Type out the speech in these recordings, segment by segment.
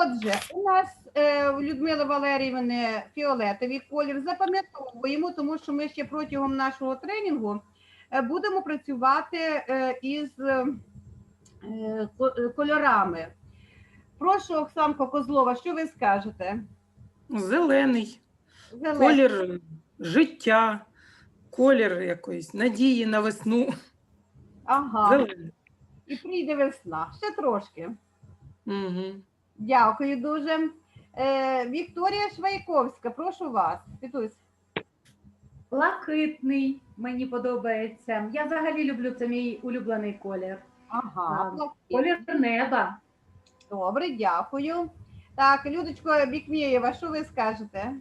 Отже, у нас е, у Людмили Валеріївни фіолетовий колір. Запам'ятовуємо, тому що ми ще протягом нашого тренінгу е, будемо працювати е, із е, ко- кольорами. Прошу, Оксанко Козлова, що ви скажете? Зелений, Зелений. колір життя, колір якоїсь надії на весну. Ага, Зелений. і прийде весна. Ще трошки. Угу. Дякую дуже. Е, Вікторія Швайковська, прошу вас. Вітусь. Блакитний мені подобається. Я взагалі люблю це мій улюблений колір. Ага, блакитний. Колір неба. Добре, дякую. Так, Людочко Бікмєєва, що ви скажете?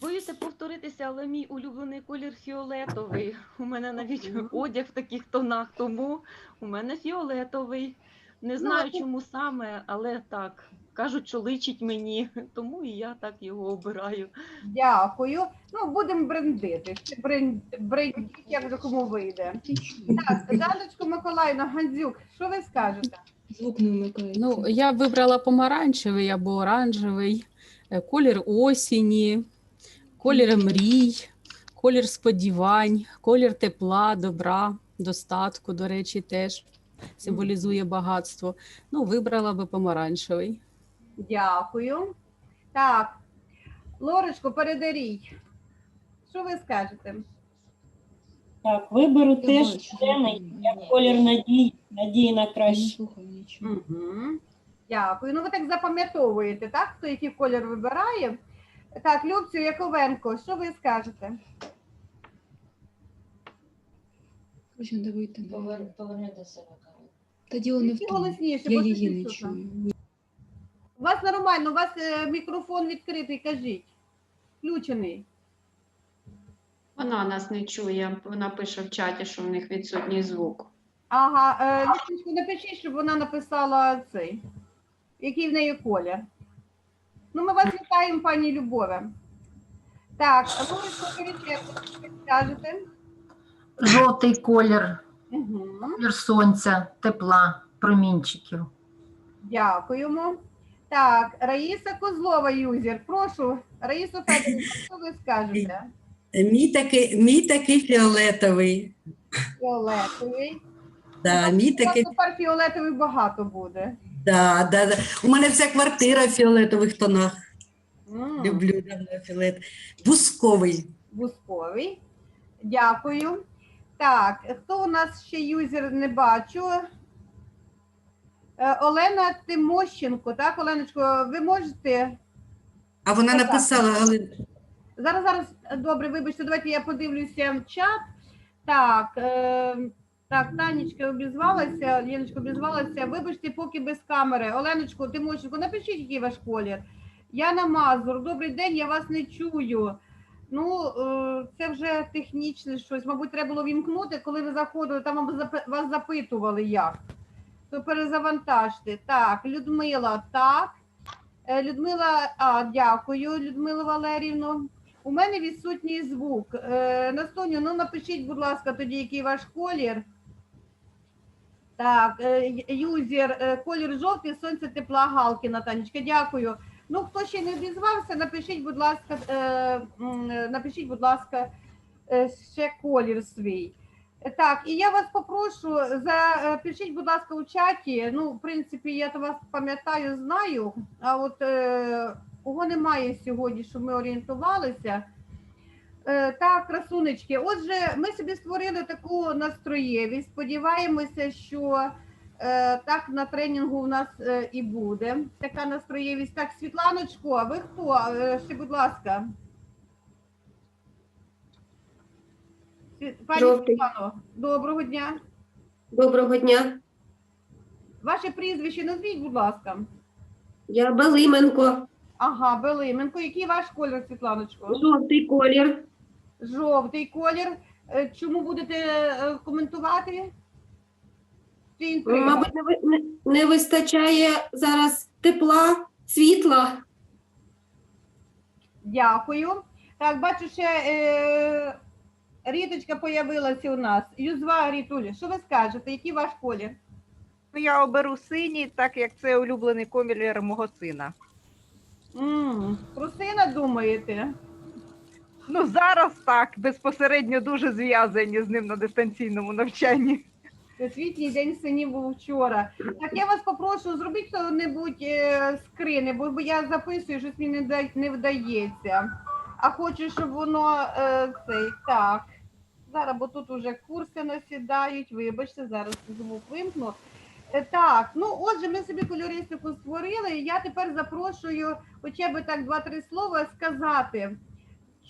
Боюся повторитися, але мій улюблений колір фіолетовий. У мене навіть одяг в таких тонах, тому у мене фіолетовий. Не знаю, Ну, чому саме, але так. Кажуть, що личить мені, тому і я так його обираю. Дякую. Ну, будемо брендити. Ще брен- Брендіть, як вже кому вийде. Так, Жаночко Миколаївна, Гандзюк, що ви скажете? Звук не вмикається. Ну, я вибрала помаранчевий або оранжевий, е, колір осені, колір мрій, колір сподівань, колір тепла, добра, достатку, до речі, теж символізує багатство. Ну, вибрала би помаранчевий. Дякую. Так, Лорочко, передарій. Що ви скажете? Так, виберу теж зелений, я як колір надії, надії на краще. Угу. Дякую. Ну, ви так запам'ятовуєте, так? Хто який колір вибирає? Так, Любцю Яковенко, що ви скажете? Вийти. на- Поверни до себе діло не в тому. голосніше, Я бо її не чутно. чую. У вас нормально, у вас е, мікрофон відкритий, кажіть. Включений. Вона нас не чує, вона пише в чаті, що в них відсутній звук. Ага, е, Вікторочко, напишіть, щоб вона написала цей. Який в неї колір. Ну, ми вас вітаємо, пані Любове. Так, а ви що скажете? Жовтий колір, Угу. колір сонця, тепла, промінчиків. Дякуємо. Так, Раїса Козлова, юзер. Прошу, Раїсо Федорівна, що ви скажете? Мій такий, мій такий фіолетовий. Фіолетовий. Да, мій такий, тепер фіолетовий багато буде. да, да, да. У мене вся квартира в фіолетових тонах. М, Люблю давно фіолет. Бусковий. Бусковий. Дякую. Так, хто у нас ще юзер не бачу? Е, Олена Тимощенко, так, Оленочко, ви можете? А вона так. написала, але Зараз, зараз, добре, вибачте, давайте я подивлюся в чат. Так, е, так, Танечка обізвалася, Леночка обізвалася. Вибачте, поки без камери. Оленочко, Тимощенко, напишіть, який ваш колір. Яна Мазур, добрий день, я вас не чую. Ну, е, це вже технічне щось. Мабуть, треба було вімкнути, коли ви заходили, там вас запитували як. То перезавантажте. Так, Людмила, так. Е, Людмила, а, дякую, Людмила Валерівна. У мене відсутній звук. Е, Настоню, ну напишіть, будь ласка, тоді, який ваш колір. Так, юзер, колір жовтий, сонце тепла Галкіна, Танечка, дякую. Ну, хто ще не обізвався, напишіть, будь ласка, е, е, напишіть, будь ласка, е, ще колір свій. Е, Так, і я вас попрошу, запишіть, будь ласка, у чаті. Ну, в принципі, я то вас пам'ятаю, знаю, а от е, кого немає сьогодні, щоб ми орієнтувалися. Е, Так, красунечки. Отже, ми собі створили таку настроєвість. Сподіваємося, що е, так на тренінгу у нас е, і буде. Така настроєвість. Так, Світланочко, а ви хто? Е, Ще, будь ласка. Пані Світлано, доброго дня. Доброго дня. Ваше прізвище назвіть, будь ласка. Я Белименко. Ага, Белименко. Який ваш колір, Світланочко? Жовтий колір. Жовтий колір. Е, Чому будете е, коментувати? Чи інтрига? Мабуть, не, ви- не, не вистачає зараз тепла, світла. Дякую. Так, бачу, ще е, Ріточка появилася у нас. Юзва Рітулі, що ви скажете? Який ваш колір? я оберу синій, так як це улюблений колір мого сина. М, Про сина думаєте? Ну, зараз так, безпосередньо дуже зв'язані з ним на дистанційному навчанні. Світлий день синів був вчора. Так я вас попрошу, зробіть хто-небудь е, скрини, бо я записую, щось мені не, не вдається. А хочу, щоб воно е, цей так. Зараз, бо тут уже курси насідають. Вибачте, зараз звук вимкну. Е, Так, ну отже, ми собі кольористику створили. і Я тепер запрошую хоча б так два-три слова сказати,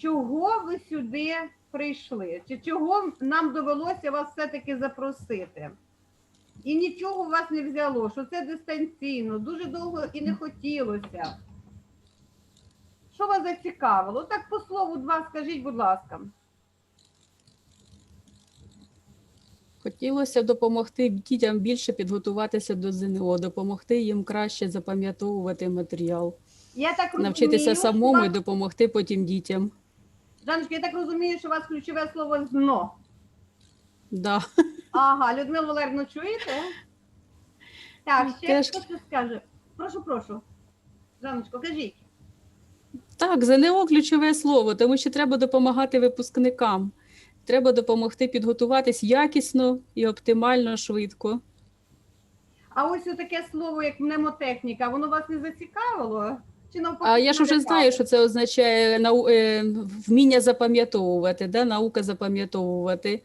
чого ви сюди прийшли, чи чого нам довелося вас все-таки запросити. І нічого у вас не взяло, що це дистанційно, дуже довго і не хотілося. Що вас зацікавило? Так по слову два скажіть, будь ласка. Хотілося допомогти дітям більше підготуватися до ЗНО, допомогти їм краще запам'ятовувати матеріал, Я так розумію, навчитися самому і допомогти потім дітям. Жаночка, я так розумію, що у вас ключове слово «зно». Да. Ага, Людмила Валерівна, чуєте? Так, ще Теж- хтось щось скаже. Прошу, прошу. Жаночко, кажіть. Так, ЗНО ключове слово, тому що треба допомагати випускникам. Треба допомогти підготуватись якісно і оптимально швидко. А ось таке слово, як мнемотехніка, воно вас не зацікавило? Чи навпаки, А я ж вже знаю, що це означає нау... е, вміння запам'ятовувати, да? наука запам'ятовувати.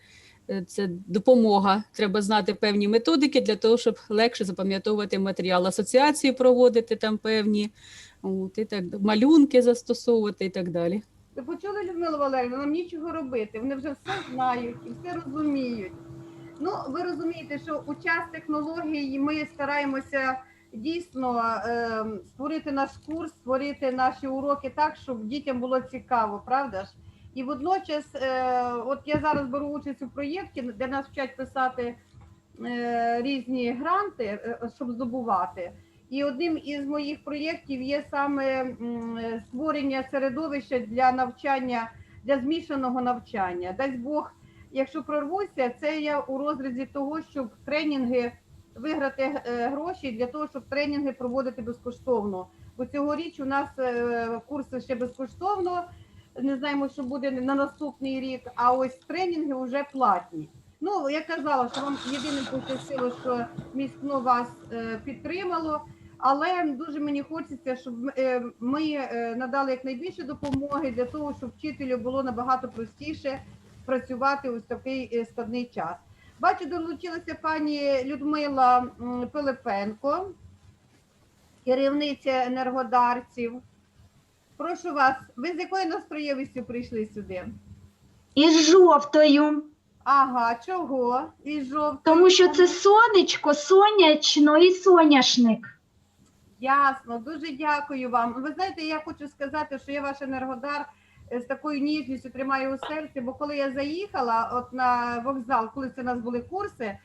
Е, Це допомога. Треба знати певні методики для того, щоб легше запам'ятовувати матеріал. Асоціації проводити там певні, от, і так, малюнки застосовувати і так далі. Ви почули, Людмила Валерівна, нам нічого робити. Вони вже все знають і все розуміють. Ну, ви розумієте, що у час технологій ми стараємося дійсно е, створити наш курс, створити наші уроки так, щоб дітям було цікаво, правда ж? І водночас, е, от я зараз беру участь у проєкті, де нас вчать писати е, різні гранти, е, щоб здобувати. І одним із моїх проєктів є саме м, створення середовища для навчання, для змішаного навчання. Дасть Бог, якщо прорвуся, це я у розрізі того, щоб тренінги виграти е, гроші для того, щоб тренінги проводити безкоштовно. Бо цьогоріч у нас е, курси ще безкоштовно. Не знаємо, що буде на наступний рік. А ось тренінги вже платні. Ну я казала, що вам єдине пощастило, що міськно вас е, підтримало. Але дуже мені хочеться, щоб ми надали якнайбільше допомоги для того, щоб вчителю було набагато простіше працювати ось такий складний час. Бачу, долучилася пані Людмила Пилипенко, керівниця енергодарців. Прошу вас, ви з якою настроєвістю прийшли сюди? Із жовтою, Ага, чого? І жовтою? тому що це сонечко, сонячно і соняшник. Ясно, дуже дякую вам. Ви знаєте, я хочу сказати, що я ваш енергодар з такою ніжністю тримаю у серці, бо коли я заїхала от на вокзал, коли це у нас були курси,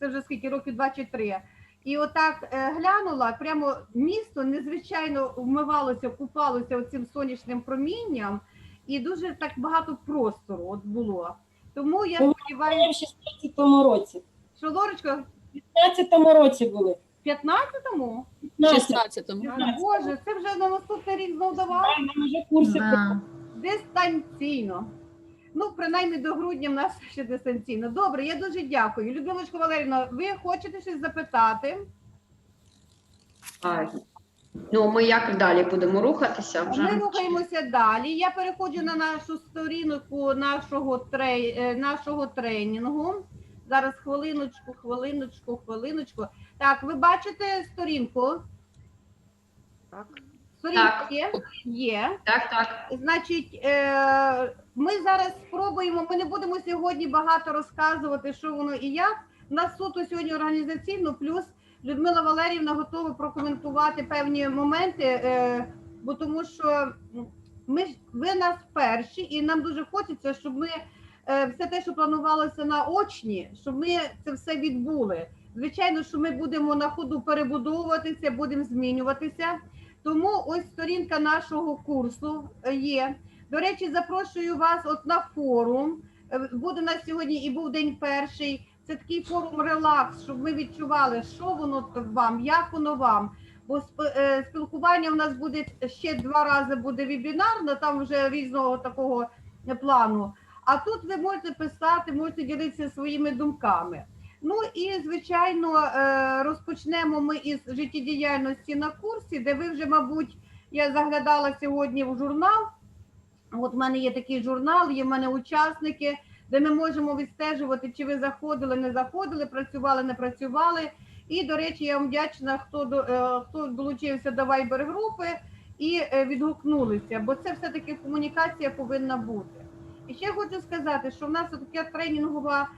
це вже скільки років два чи три. І отак е, глянула, прямо місто незвичайно вмивалося, купалося цим сонячним промінням, і дуже так багато простору от було. Тому я сподіваюся, в 16-му році. що Лорочка, В 15-му році були. в 15-му? 16-му. Боже, це вже на наступний рік знов давали? Нам вже курси Да. Дистанційно. Ну, принаймні до грудня в нас ще дистанційно. Добре, я дуже дякую. Людмилочко Валерівна, ви хочете щось запитати? А, ну, ми як далі будемо рухатися вже? Ми рухаємося далі. Я переходжу на нашу сторінку нашого, трей... е, нашого тренінгу. Зараз хвилиночку, хвилиночку, хвилиночку. Так, ви бачите сторінку? Так. Так. є? Є. Так, так. Значить, е, ми зараз спробуємо. Ми не будемо сьогодні багато розказувати, що воно і як. У нас суто сьогодні організаційно, плюс Людмила Валерівна готова прокоментувати певні моменти, е, бо тому що ми ви нас перші, і нам дуже хочеться, щоб ми е, все те, що планувалося на очні, щоб ми це все відбули. Звичайно, що ми будемо на ходу перебудовуватися, будемо змінюватися. Тому ось сторінка нашого курсу е, є. До речі, запрошую вас от на форум. Е, Буде у нас сьогодні і був день перший. Це такий форум релакс, щоб ми відчували, що воно вам, як воно вам. Бо е, спілкування в нас буде ще два рази буде вебінарно, там вже різного такого плану. А тут ви можете писати, можете ділитися своїми думками. Ну і звичайно, е, розпочнемо ми із життєдіяльності на курсі, де ви вже, мабуть, я заглядала сьогодні в журнал. От в мене є такий журнал, є в мене учасники, де ми можемо відстежувати, чи ви заходили, не заходили, працювали, не працювали. І, до речі, я вам вдячна, хто е, хто долучився до Viber групи і е, відгукнулися, бо це все-таки комунікація повинна бути. І ще хочу сказати, що в нас така тренінгова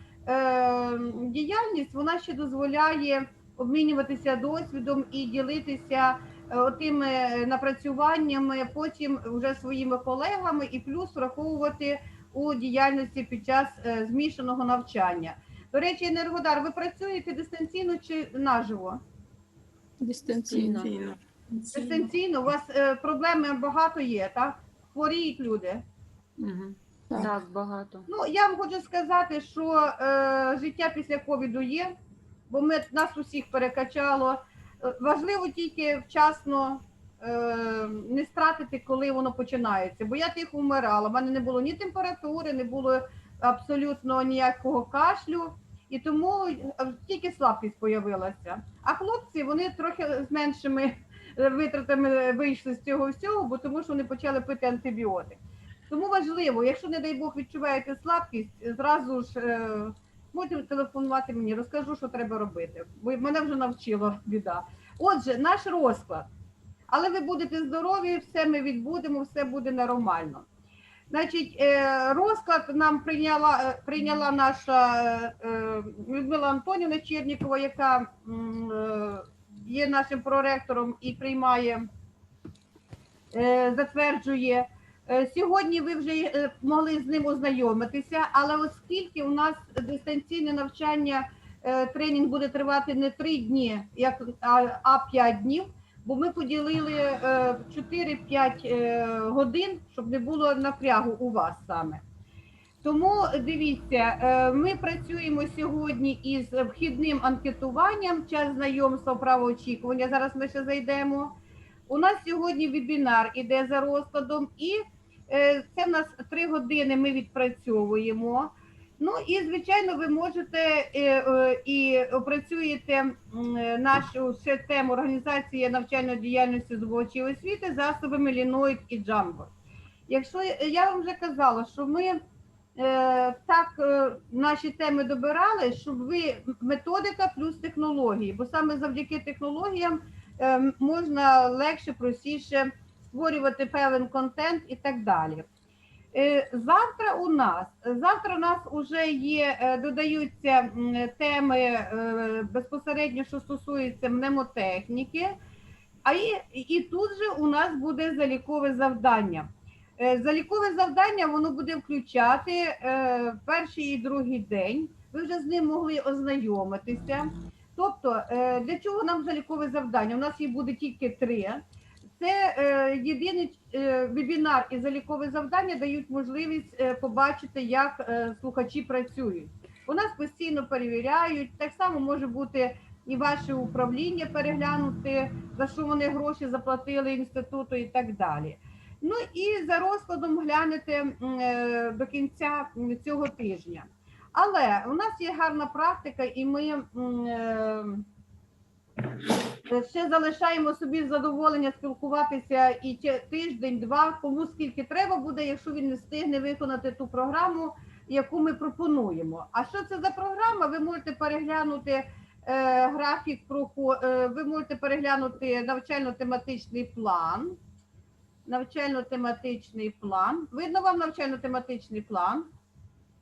діяльність, вона ще дозволяє обмінюватися досвідом і ділитися е, тими напрацюваннями потім вже своїми колегами, і плюс враховувати у діяльності під час е, змішаного навчання. До речі, Енергодар, ви працюєте дистанційно чи наживо? Дистанційно. Дистанційно. Дистанційно, у вас е, проблеми багато є, так? Хворіють люди. Мгм. Так. Так, багато. Ну, я вам хочу сказати, що е, життя після ковіду є, бо ми нас усіх перекачало. Е, Важливо тільки вчасно е, не стратити, коли воно починається. Бо я тихо вмирала. У мене не було ні температури, не було абсолютно ніякого кашлю, і тому е, тільки слабкість появилася. А хлопці вони трохи з меншими витратами вийшли з цього всього, бо тому що вони почали пити антибіотик. Тому важливо, якщо, не дай Бог, відчуваєте слабкість, зразу ж е, можете телефонувати мені, розкажу, що треба робити. Бо мене вже навчила біда. Отже, наш розклад. Але ви будете здорові, все ми відбудемо, все буде нормально. Значить, е, розклад нам прийняла, е, прийняла наша е, Людмила Антонівна Чернікова, яка є нашим проректором і приймає, затверджує. Е, Сьогодні ви вже е, могли з ним ознайомитися, але оскільки у нас дистанційне навчання, е, тренінг буде тривати не три дні, а, 5 днів, бо ми поділили е, 4-5 е, годин, щоб не було напрягу у вас саме. Тому дивіться, ми працюємо сьогодні із вхідним анкетуванням, час знайомства, право очікування. Зараз ми ще зайдемо. У нас сьогодні вебінар іде за розкладом, і це в нас три години ми відпрацьовуємо. Ну і звичайно, ви можете е, е, і опрацюєте е, нашу ще тему організації навчальної діяльності здобувачів освіти засобами Linoid і Django. Якщо я- вам вже казала, що ми е, так е, наші теми добирали, щоб ви методика плюс технології, бо саме завдяки технологіям е, можна легше, простіше створювати певен контент і так далі. Е, Завтра у нас завтра у нас вже є, е, додаються теми е, безпосередньо, що стосуються мнемотехніки, а і, і тут же у нас буде залікове завдання. Залікове завдання воно буде включати перший і другий день. Ви вже з ним могли ознайомитися. Тобто, для чого нам залікове завдання? У нас їх буде тільки три. Це е, єдиний е, вебінар і залікове завдання дають можливість е, побачити, як е, слухачі працюють. У нас постійно перевіряють. Так само може бути і ваше управління переглянути, за що вони гроші заплатили інституту і так далі. Ну і за розкладом глянете е, до кінця цього тижня. Але у нас є гарна практика, і ми е, ще залишаємо собі задоволення спілкуватися і тиждень-два, кому скільки треба буде, якщо він не встигне виконати ту програму, яку ми пропонуємо. А що це за програма? Ви можете переглянути е, графік е, ви можете переглянути навчально-тематичний план. Навчально-тематичний план. Видно вам навчально-тематичний план?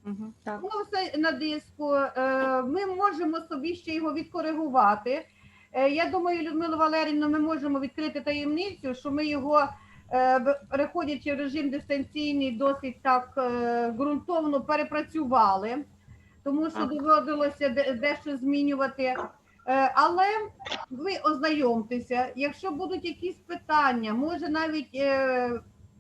Угу. Так. Воно все на диску. Е, Ми можемо собі ще його відкоригувати. Е, Я думаю, Людмила Валерівна, ми можемо відкрити таємницю, що ми його, е, переходячи в режим дистанційний, досить так е, ґрунтовно перепрацювали, тому що доводилося де- дещо змінювати. Але ви ознайомтеся, якщо будуть якісь питання, може навіть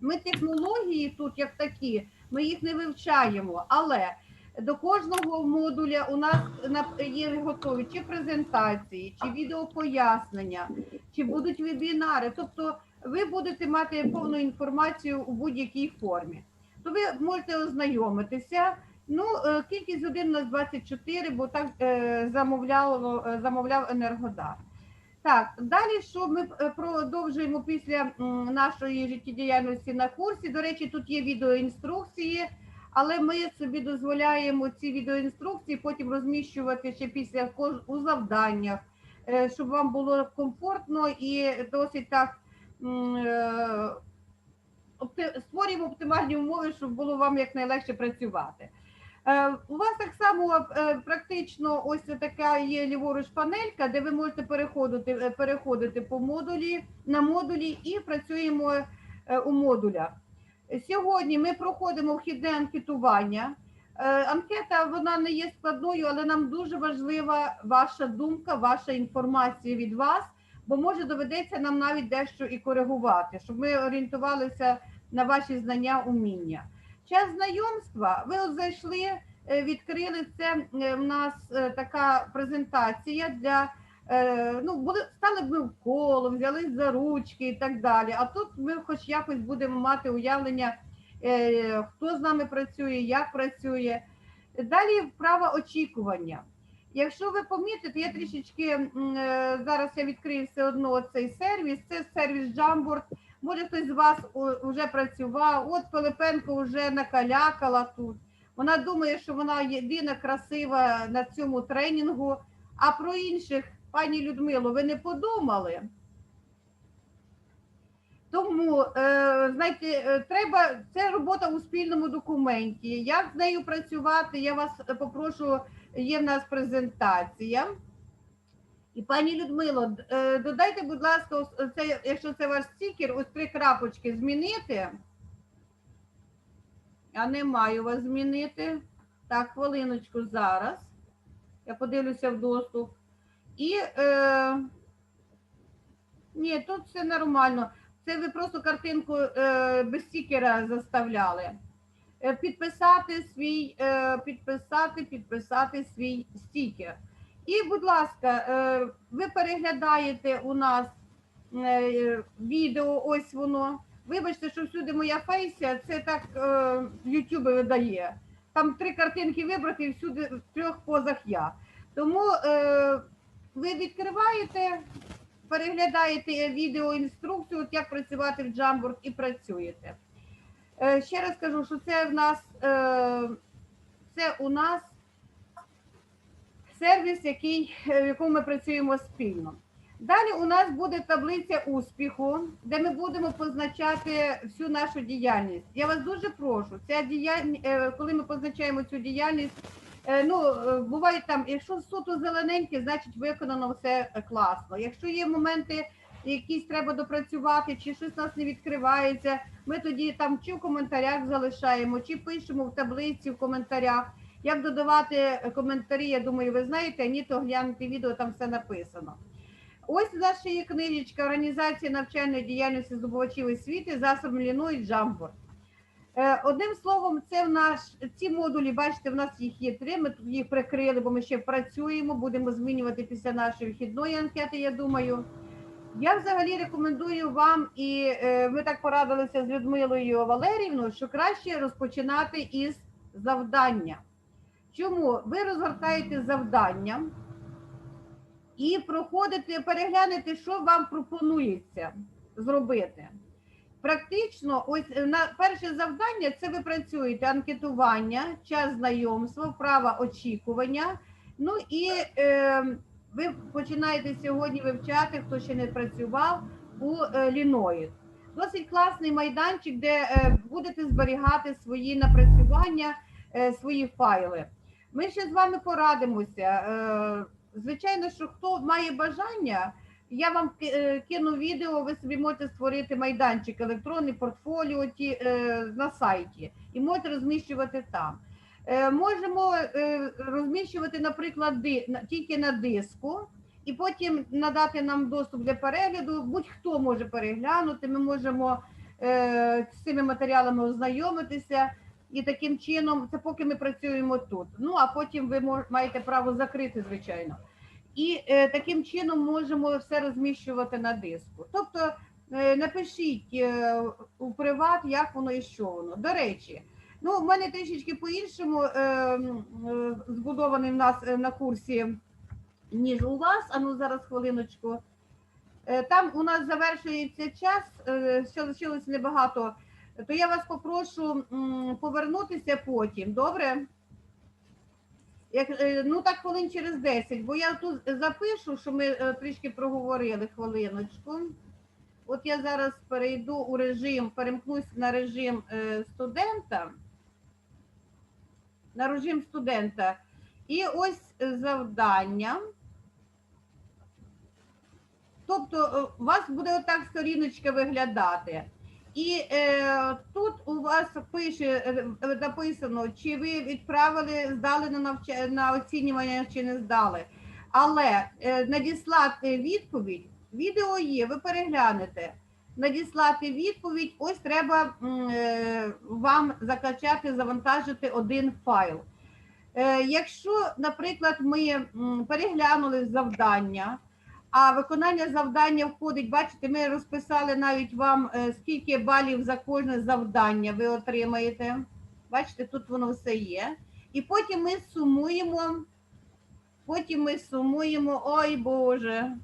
ми технології тут як такі, ми їх не вивчаємо, але До кожного модуля у нас на- є готові чи презентації, чи відеопояснення, чи будуть вебінари. Тобто ви будете мати повну інформацію у будь-якій формі. То ви можете ознайомитися. Ну, е, кількість годин у нас 24, бо так е, замовляло, е, замовляв Енергодар. Так, далі що ми продовжуємо після нашої життєдіяльності на курсі. До речі, тут є відеоінструкції, але ми собі дозволяємо ці відеоінструкції потім розміщувати ще після у завданнях, е, щоб вам було комфортно і досить так е, створюємо оптимальні умови, щоб було вам якнайлегше працювати. Е, У вас так само практично ось така є ліворуч панелька, де ви можете переходити, переходити по модулі на модулі і працюємо у модулях. Сьогодні ми проходимо вхідне анкетування. Е, Анкета вона не є складною, але нам дуже важлива ваша думка, ваша інформація від вас, бо може доведеться нам навіть дещо і коригувати, щоб ми орієнтувалися на ваші знання, уміння. Час знайомства. Ви от зайшли, е, відкрили це. е, В нас е, така презентація для е, ну, були стали б ми в коло, взялись за ручки і так далі. А тут ми, хоч якось, будемо мати уявлення, е, хто з нами працює, як працює. Далі вправа очікування. Якщо ви помітите, я трішечки е, зараз я відкрию все одно цей сервіс. Це сервіс Jamboard. Може, хтось з вас вже працював. От Пилипенко вже накалякала тут. Вона думає, що вона єдина красива на цьому тренінгу. А про інших, пані Людмило, ви не подумали? Тому, е, знаєте, е, треба це робота у спільному документі. Як з нею працювати? Я вас попрошу, є в нас презентація. І пані Людмило, е, додайте, будь ласка, це, якщо це ваш стікер, ось три крапочки змінити. Я не маю вас змінити. Так, хвилиночку зараз. Я подивлюся в доступ. І е, ні, тут все нормально. Це ви просто картинку е, без стікера заставляли. Е, підписати свій, е, підписати, підписати свій стікер. І, будь ласка, е, ви переглядаєте у нас е, відео, ось воно. Вибачте, що всюди моя фейсія, це так е, YouTube видає. Там три картинки вибрати і всюди в трьох позах я. Тому е, ви відкриваєте, переглядаєте відеоінструкцію, як працювати в Jamboard і працюєте. Е, ще раз кажу, що це в нас е, це у нас сервіс, який, е, в якому ми працюємо спільно. Далі у нас буде таблиця успіху, де ми будемо позначати всю нашу діяльність. Я вас дуже прошу, ця діяльність, коли ми позначаємо цю діяльність, ну е, буває там, якщо суто зелененьке, значить виконано все е, класно. Якщо є моменти, якісь треба допрацювати, чи щось у нас не відкривається, ми тоді там чи в коментарях залишаємо, чи пишемо в таблиці в коментарях. Як додавати е, коментарі, я думаю, ви знаєте, ні, то гляньте відео, там все написано. Ось ще є книжечка Організація навчальної діяльності здобувачів освіти, засоб Мліно і. Е, Одним словом, це в наш ці модулі, бачите, в нас їх є три. Ми тут їх прикрили, бо ми ще працюємо, будемо змінювати після нашої вхідної анкети, я думаю. Я взагалі рекомендую вам, і е, ми так порадилися з Людмилою Валерівною, що краще розпочинати із завдання. Чому? Ви розгортаєте завдання і проходите, переглянете, що вам пропонується зробити. Практично, ось е, на перше завдання це ви працюєте анкетування, час знайомства, вправа очікування. Ну і е, ви починаєте сьогодні вивчати, хто ще не працював у е, Ліноїд. Досить класний майданчик, де е, будете зберігати свої напрацювання, е, свої файли. Ми ще з вами порадимося. Е, звичайно, що хто має бажання, я вам е, кину відео, ви собі можете створити майданчик, електронний портфоліо ті, е, на сайті і можете розміщувати там. Е, Можемо розміщувати, наприклад, тільки на диску, і потім надати нам доступ для перегляду. Будь-хто може переглянути. Ми можемо з цими матеріалами ознайомитися. І таким чином, це поки ми працюємо тут. Ну а потім ви маєте право закрити, звичайно. І е, таким чином можемо все розміщувати на диску. Тобто е, напишіть е, у приват, як воно і що воно. До речі, ну в мене трішечки по-іншому збудований в нас на курсі, ніж у вас. А ну зараз хвилиночку. Там у нас завершується час, ще лишилось небагато. То я вас попрошу повернутися потім, добре? Як, е, ну так хвилин через 10, бо я тут запишу, що ми е, трішки проговорили хвилиночку. От я зараз перейду у режим, перемкнусь на режим е, студента. На режим студента. І ось завдання. Тобто у вас буде отак сторіночка виглядати. І е, тут у вас пише е, е, написано, чи ви відправили, здали на навча... на оцінювання, чи не здали. Але е, надіслати відповідь, відео є, ви переглянете. Надіслати відповідь, ось треба е, вам закачати, завантажити один файл. Е, якщо, наприклад, ми переглянули завдання, а виконання завдання входить, бачите, ми розписали навіть вам, е, скільки балів за кожне завдання ви отримаєте. Бачите, тут воно все є. І потім ми сумуємо. Потім ми сумуємо. Ой Боже.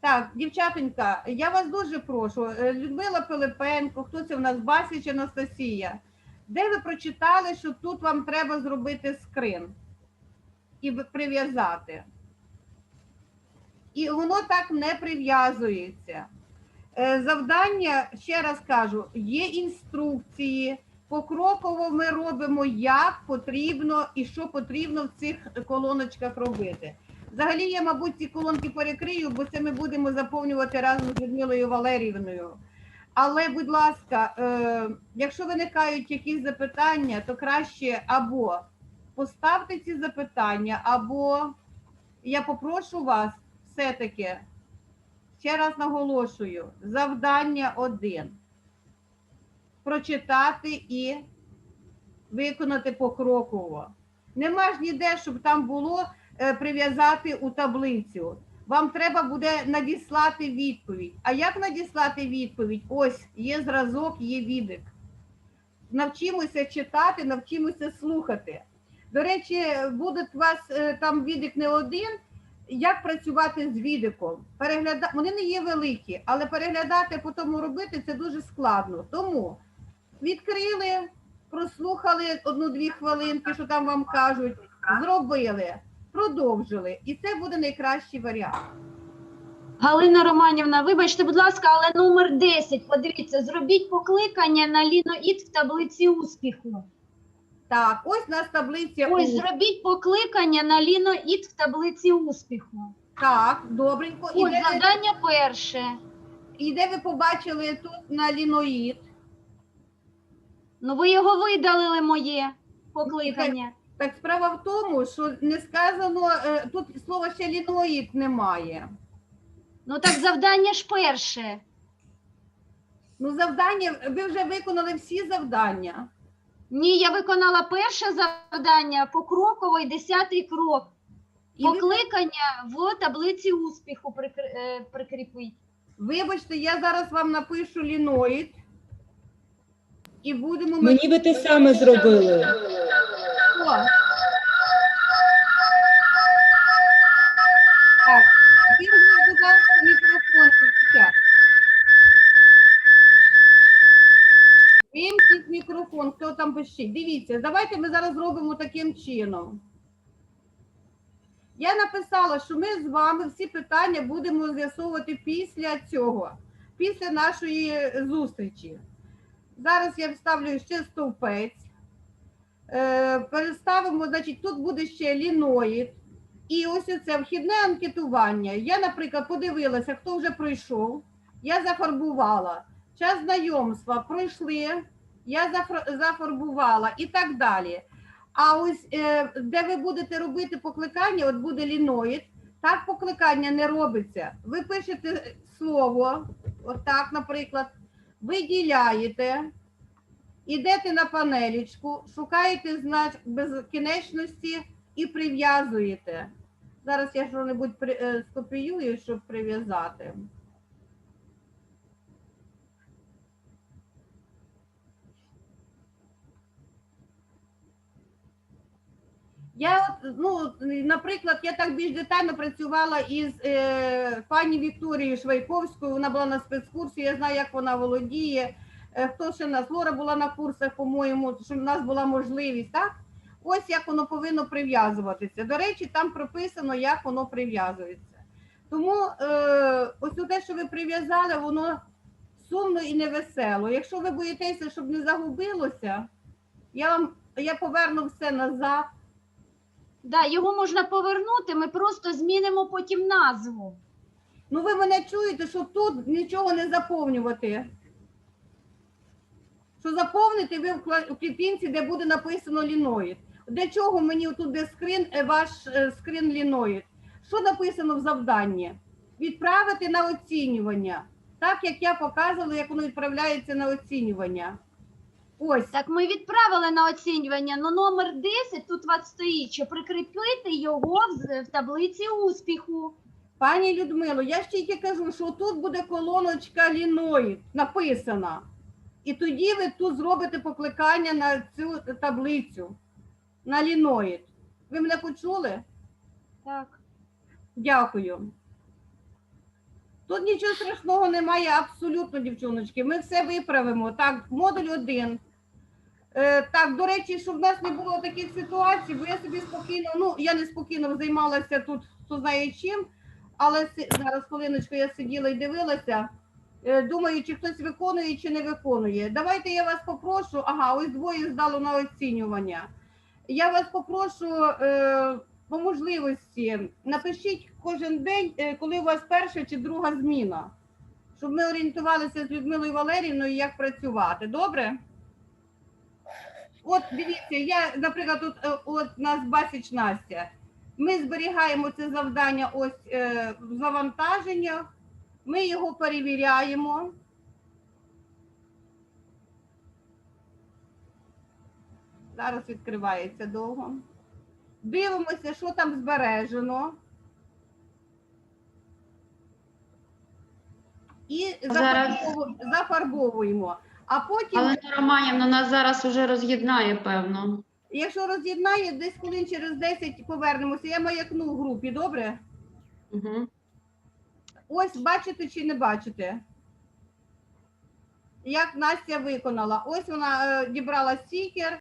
Так, дівчатонька, я вас дуже прошу. е, Людмила Пилипенко, хто це в нас Басіч Анастасія. Де ви прочитали, що тут вам треба зробити скрин і прив'язати? І воно так не прив'язується. Е, Завдання, ще раз кажу, є інструкції. Покроково ми робимо, як потрібно і що потрібно в цих колоночках робити. Взагалі, я, мабуть, ці колонки перекрию, бо це ми будемо заповнювати разом з Людмилою Валеріївною. Але, будь ласка, е, якщо виникають якісь запитання, то краще або поставте ці запитання, або я попрошу вас все-таки, ще раз наголошую, завдання один. Прочитати і виконати покроково. Нема ж ніде, щоб там було е, прив'язати у таблицю. Вам треба буде надіслати відповідь. А як надіслати відповідь? Ось є зразок, є відик. Навчимося читати, навчимося слухати. До речі, буде у вас е, там відик не один. Як працювати з відиком? Перегляда... Вони не є великі, але переглядати, по тому робити це дуже складно. Тому відкрили, прослухали одну-дві хвилинки, що там вам кажуть, зробили, продовжили. І це буде найкращий варіант. Галина Романівна, вибачте, будь ласка, але номер 10, подивіться, зробіть покликання на ліноїд в таблиці успіху. Так, ось у нас таблиця. Ось зробіть покликання на ліноїд в таблиці успіху. Так, добренько. І Ось де, ви- завдання перше. і де ви побачили тут на ліноїд? Ну ви його видалили моє покликання. Так справа в тому, що не сказано, е, тут слова ще ліноїд немає. Ну так завдання ж перше. Ну, завдання, ви вже виконали всі завдання. Ні, я виконала перше завдання, покроковий, десятий крок. І ви- Покликання в таблиці успіху прикр- е, прикріпіть. Вибачте, я зараз вам напишу ліноїд. І будемо ми. Мені ви те саме зробили. О. Так, вимкніть, будь ласка, мікрофон, дівчат. Мікрофон, хто там пишіть. Дивіться, давайте ми зараз зробимо таким чином. Я написала, що ми з вами всі питання будемо з'ясовувати після цього, після нашої зустрічі. Зараз я вставлю ще стовпець. Е, переставимо, значить, тут буде ще ліноїд. І ось оце вхідне анкетування. Я, наприклад, подивилася, хто вже пройшов. Я зафарбувала. Час знайомства пройшли, я зафарбувала і так далі. А ось е, де ви будете робити покликання, от буде ліноїд, так покликання не робиться. Ви пишете слово, отак, наприклад, виділяєте Ідете на панелічку, шукаєте знак безкінечності і прив'язуєте. Зараз я що-небудь при- е, скопіюю, щоб прив'язати. Я, от, ну, наприклад, я так більш детально працювала із е, пані Вікторією Швайковською. Вона була на спецкурсі, я знаю, як вона володіє. Е, хто ще нас? Лора була на курсах, по-моєму, щоб в нас була можливість, так? Ось як воно повинно прив'язуватися. До речі, там прописано, як воно прив'язується. Тому е, ось те, що ви прив'язали, воно сумно і невесело. Якщо ви боїтеся, щоб не загубилося, я вам я поверну все назад. Да, його можна повернути, ми просто змінимо потім назву. Ну ви мене чуєте, що тут нічого не заповнювати. Що заповнити ви в клітинці, де буде написано ліноїд. Для чого мені тут де скрин, е, ваш е, скрин ліноїд? Що написано в завданні? Відправити на оцінювання. Так як я показувала, як воно відправляється на оцінювання. Ось. Так ми відправили на оцінювання, але номер 10 тут у вас стоїть, що прикріпити його в, в таблиці успіху. Пані Людмило, я ж тільки кажу, що тут буде колоночка ліноїд написана. І тоді ви тут зробите покликання на цю таблицю, на ліноїд. Ви мене почули? Так. Дякую. Тут нічого страшного немає, абсолютно, дівчоночки. Ми все виправимо. Так, модуль один. Е, так, до речі, щоб в нас не було таких ситуацій, бо я собі спокійно, ну я не спокійно займалася тут, хто знає чим, але зараз хвилиночку я сиділа і дивилася. Е, думаю, чи хтось виконує, чи не виконує. Давайте я вас попрошу. Ага, ось двоє здало на оцінювання. Я вас попрошу е, по можливості напишіть кожен день, е, коли у вас перша чи друга зміна, щоб ми орієнтувалися з Людмилою Валерівною, як працювати. Добре? От дивіться, я, наприклад, тут е, от нас Басіч Настя. Ми зберігаємо це завдання ось е, в завантаженнях, ми його перевіряємо. Зараз відкривається довго. Дивимося, що там збережено. І зафарбовуємо. А потім, Але Романівна нас зараз уже роз'єднає, певно. якщо роз'єднає, десь хвилин через 10 повернемося. Я маякну в групі, добре? Угу. Ось бачите чи не бачите? Як Настя виконала. Ось вона е, дібрала стікер.